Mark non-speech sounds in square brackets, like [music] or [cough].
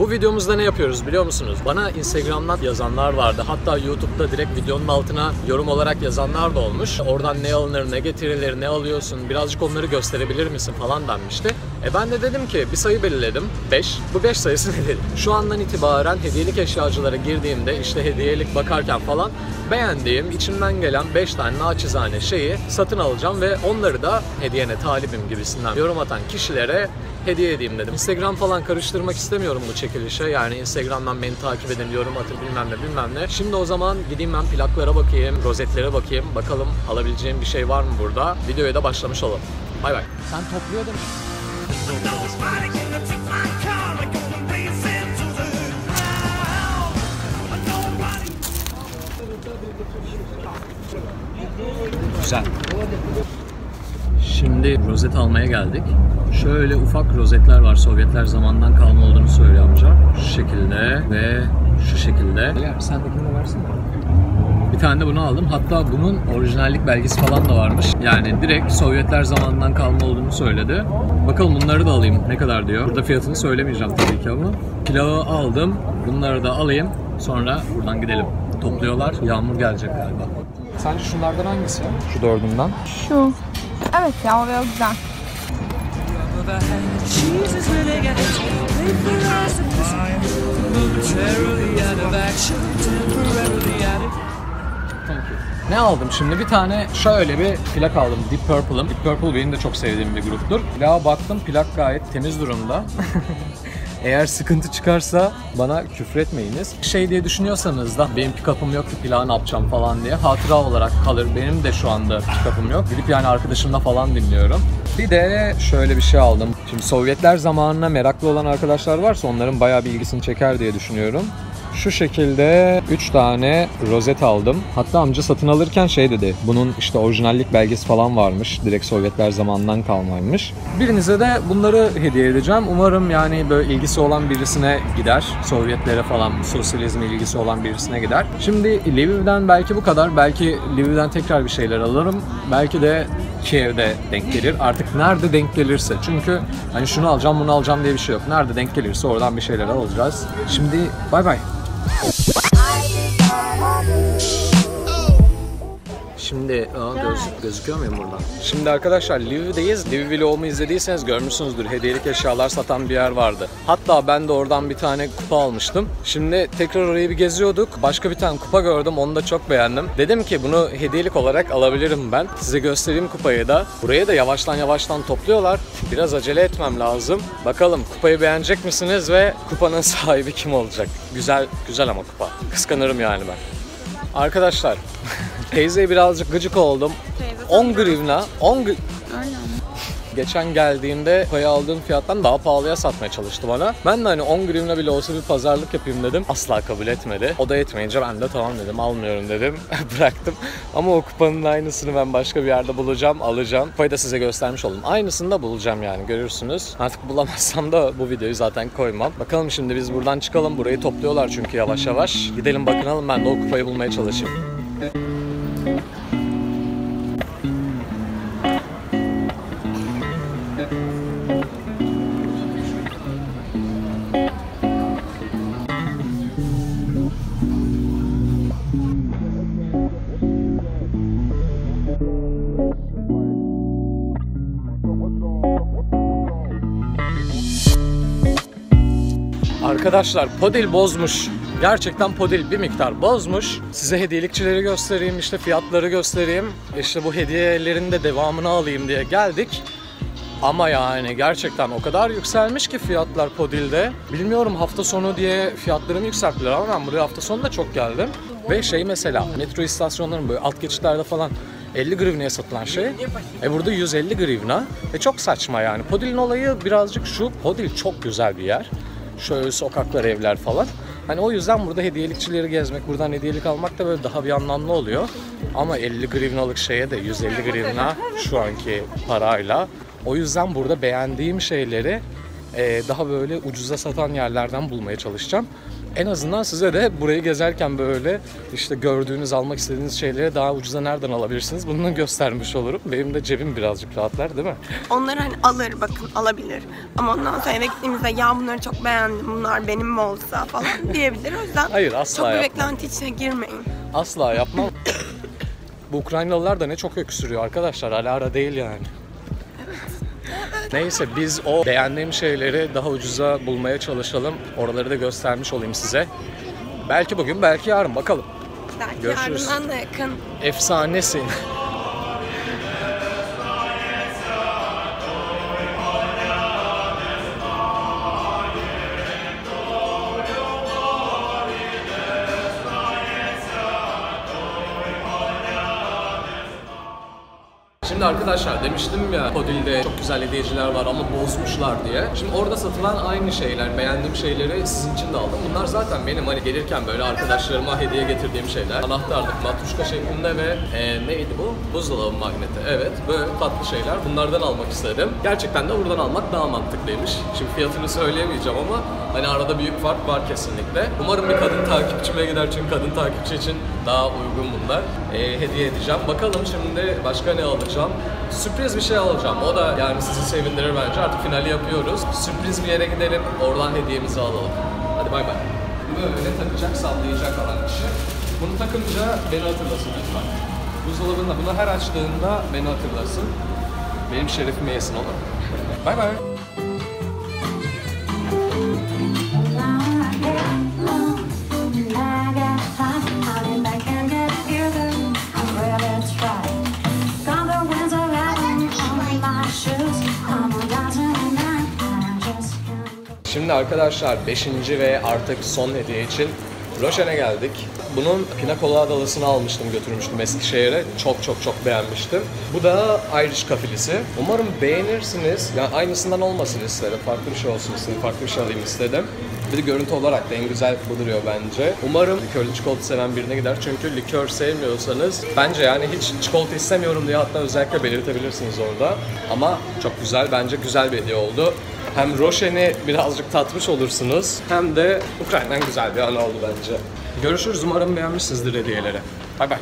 Bu videomuzda ne yapıyoruz biliyor musunuz? Bana Instagram'dan yazanlar vardı. Hatta YouTube'da direkt videonun altına yorum olarak yazanlar da olmuş. Oradan ne alınır, ne getirilir, ne alıyorsun, birazcık onları gösterebilir misin falan denmişti. E ben de dedim ki bir sayı belirledim. 5. Bu 5 sayısı [laughs] nedir? Şu andan itibaren hediyelik eşyacılara girdiğimde işte hediyelik bakarken falan beğendiğim, içimden gelen 5 tane naçizane şeyi satın alacağım ve onları da hediyene talibim gibisinden yorum atan kişilere hediye edeyim dedim. Instagram falan karıştırmak istemiyorum bu çekilişe. Yani Instagram'dan beni takip edin, yorum atın bilmem ne bilmem ne. Şimdi o zaman gideyim ben plaklara bakayım, rozetlere bakayım. Bakalım alabileceğim bir şey var mı burada? Videoya da başlamış olalım. Bay bay. Sen topluyordun. Güzel. Şimdi rozet almaya geldik. Şöyle ufak rozetler var. Sovyetler zamandan kalma olduğunu söylüyor amca. Şu şekilde ve şu şekilde. Ya sendekini de versene. Bir tane de bunu aldım. Hatta bunun orijinallik belgesi falan da varmış. Yani direkt Sovyetler zamanından kalma olduğunu söyledi. Bakalım bunları da alayım. Ne kadar diyor. Burada fiyatını söylemeyeceğim tabii ki ama. Pilavı aldım. Bunları da alayım. Sonra buradan gidelim. Topluyorlar. Yağmur gelecek galiba. Sence şunlardan hangisi? Şu dördünden. Şu. Evet ya o güzel. Ne aldım şimdi? Bir tane şöyle bir plak aldım. Deep Purple'ım. Deep Purple benim de çok sevdiğim bir gruptur. Plağa baktım plak gayet temiz durumda. [laughs] Eğer sıkıntı çıkarsa bana küfretmeyiniz. Şey diye düşünüyorsanız da benim pick-up'ım yok ki plağı yapacağım falan diye hatıra olarak kalır. Benim de şu anda pick-up'ım yok. Gidip yani arkadaşımla falan dinliyorum. Bir de şöyle bir şey aldım. Şimdi Sovyetler zamanına meraklı olan arkadaşlar varsa onların bayağı bir ilgisini çeker diye düşünüyorum. Şu şekilde 3 tane rozet aldım. Hatta amca satın alırken şey dedi. Bunun işte orijinallik belgesi falan varmış. Direkt Sovyetler zamanından kalmaymış. Birinize de bunları hediye edeceğim. Umarım yani böyle ilgisi olan birisine gider. Sovyetlere falan sosyalizme ilgisi olan birisine gider. Şimdi Lviv'den belki bu kadar. Belki Lviv'den tekrar bir şeyler alırım. Belki de Kiev'de denk gelir. Artık nerede denk gelirse. Çünkü hani şunu alacağım bunu alacağım diye bir şey yok. Nerede denk gelirse oradan bir şeyler alacağız. Şimdi bay bay. I desire you. Şimdi aa, göz, gözüküyor muyum buradan? Şimdi arkadaşlar Lviv'deyiz. Lviv vlogumu izlediyseniz görmüşsünüzdür. Hediyelik eşyalar satan bir yer vardı. Hatta ben de oradan bir tane kupa almıştım. Şimdi tekrar orayı bir geziyorduk. Başka bir tane kupa gördüm. Onu da çok beğendim. Dedim ki bunu hediyelik olarak alabilirim ben. Size göstereyim kupayı da. Burayı da yavaştan yavaştan topluyorlar. Biraz acele etmem lazım. Bakalım kupayı beğenecek misiniz ve kupanın [laughs] sahibi kim olacak? Güzel, güzel ama kupa. Kıskanırım yani ben. Arkadaşlar [laughs] teyzeye birazcık gıcık oldum. 10 grivna, 10 gri- Geçen geldiğimde kupayı aldığım fiyattan daha pahalıya satmaya çalıştı bana. Ben de hani 10 grivna bile olsa bir pazarlık yapayım dedim. Asla kabul etmedi. O da etmeyince ben de tamam dedim almıyorum dedim. [laughs] Bıraktım. Ama o kupanın aynısını ben başka bir yerde bulacağım, alacağım. Kupayı da size göstermiş oldum. Aynısını da bulacağım yani görürsünüz. Artık bulamazsam da bu videoyu zaten koymam. Bakalım şimdi biz buradan çıkalım. Burayı topluyorlar çünkü yavaş yavaş. Gidelim bakınalım ben de o kupayı bulmaya çalışayım. Arkadaşlar Podil bozmuş. Gerçekten Podil bir miktar bozmuş. Size hediyelikçileri göstereyim, işte fiyatları göstereyim. İşte bu hediyelerin de devamını alayım diye geldik. Ama yani gerçekten o kadar yükselmiş ki fiyatlar Podil'de. Bilmiyorum hafta sonu diye fiyatlarını yükselttiler ama ben buraya hafta sonu da çok geldim. Ve şey mesela metro istasyonlarının böyle alt geçitlerde falan 50 grivneye satılan şey. E burada 150 grivna. Ve çok saçma yani. Podil'in olayı birazcık şu. Podil çok güzel bir yer. Şöyle sokaklar, evler falan. Hani o yüzden burada hediyelikçileri gezmek, buradan hediyelik almak da böyle daha bir anlamlı oluyor. Ama 50 grivnalık şeye de 150 grivna şu anki parayla. O yüzden burada beğendiğim şeyleri e, daha böyle ucuza satan yerlerden bulmaya çalışacağım. En azından size de burayı gezerken böyle işte gördüğünüz, almak istediğiniz şeyleri daha ucuza nereden alabilirsiniz bunu göstermiş olurum. Benim de cebim birazcık rahatlar değil mi? Onlar hani alır bakın alabilir. Ama ondan sonra eve gittiğimizde ya bunları çok beğendim bunlar benim mi olsa falan [laughs] diyebilir. O yüzden Hayır, asla çok bir yapmam. beklenti içine girmeyin. Asla yapmam. [coughs] Bu Ukraynalılar da ne çok öksürüyor arkadaşlar. Ala ara değil yani. Neyse biz o beğendiğim şeyleri daha ucuza bulmaya çalışalım. Oraları da göstermiş olayım size. Belki bugün, belki yarın bakalım. Belki Görüşürüz. yarından da yakın. Efsanesin. [laughs] Şimdi arkadaşlar demiştim ya Kodil'de çok güzel hediyeciler var ama bozmuşlar diye. Şimdi orada satılan aynı şeyler, beğendiğim şeyleri sizin için de aldım. Bunlar zaten benim hani gelirken böyle arkadaşlarıma hediye getirdiğim şeyler. Anahtarlık, matruşka şeklinde ve e, neydi bu? Buzdolabı magneti. Evet böyle tatlı şeyler. Bunlardan almak istedim. Gerçekten de buradan almak daha mantıklıymış. Şimdi fiyatını söyleyemeyeceğim ama hani arada büyük fark var kesinlikle. Umarım bir kadın takipçime gider çünkü kadın takipçi için daha uygun bunlar. E, hediye edeceğim. Bakalım şimdi başka ne alacağım? Sürpriz bir şey alacağım. O da yani sizi sevindirir bence. Artık finali yapıyoruz. Sürpriz bir yere gidelim. Oradan hediyemizi alalım. Hadi bay bay. Böyle takacak, sallayacak alan kişi. Bunu takınca beni hatırlasın lütfen. Buzdolabında bunu her açtığında beni hatırlasın. Benim şerefime yesin olur. Bay bay. Şimdi arkadaşlar 5. ve artık son hediye için Roşen'e geldik. Bunun pina coladalısını almıştım götürmüştüm Eskişehir'e. Çok çok çok beğenmiştim. Bu da Irish kafilisi. Umarım beğenirsiniz. Yani aynısından olmasın istedim. Farklı bir şey olsun istedim. Farklı bir şey alayım istedim. Bir de görüntü olarak da en güzel duruyor bence. Umarım likörlü çikolata seven birine gider. Çünkü likör sevmiyorsanız bence yani hiç çikolata istemiyorum diye hatta özellikle belirtebilirsiniz orada. Ama çok güzel. Bence güzel bir hediye oldu. Hem Roşen'i birazcık tatmış olursunuz hem de Ukrayna'dan güzel bir an oldu bence. Görüşürüz. Umarım beğenmişsinizdir hediyeleri. Bay bay.